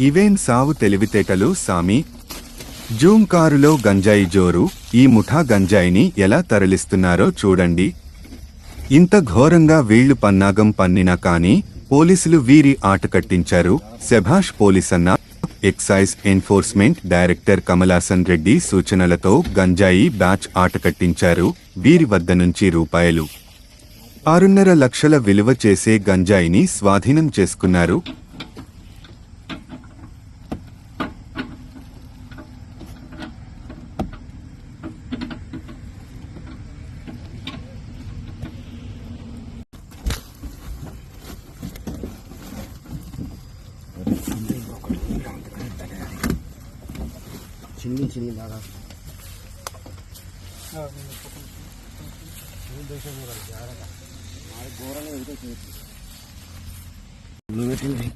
ఇవేం సావు తెలివితేటలు సామి? జూమ్ కారులో గంజాయి జోరు ఈ ముఠా గంజాయిని ఎలా తరలిస్తున్నారో చూడండి. ఇంత ఘోరంగా వీళ్ళు పన్నాగం పన్నినా కానీ పోలీసులు వీరి ఆట కట్టించారు. శభాష్ పోలీసన్న excise enforcement director Kamalasan Reddy సూచనలతో గంజాయి బ్యాచ్ ఆట కట్టించారు. వీరి వద్ద నుంచి రూపాయలు. ఆరున్నర లక్షల విలువ చేసే గంజాయిని స్వాధీనం చేసుకున్నారు. చిన్ని చిన్ని బాగా నువ్వు పెట్టింది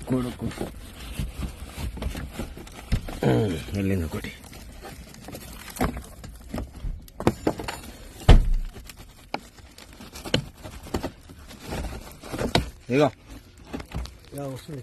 కొడుకు వెళ్ళింది ఒకటి ఇగో వస్తుంది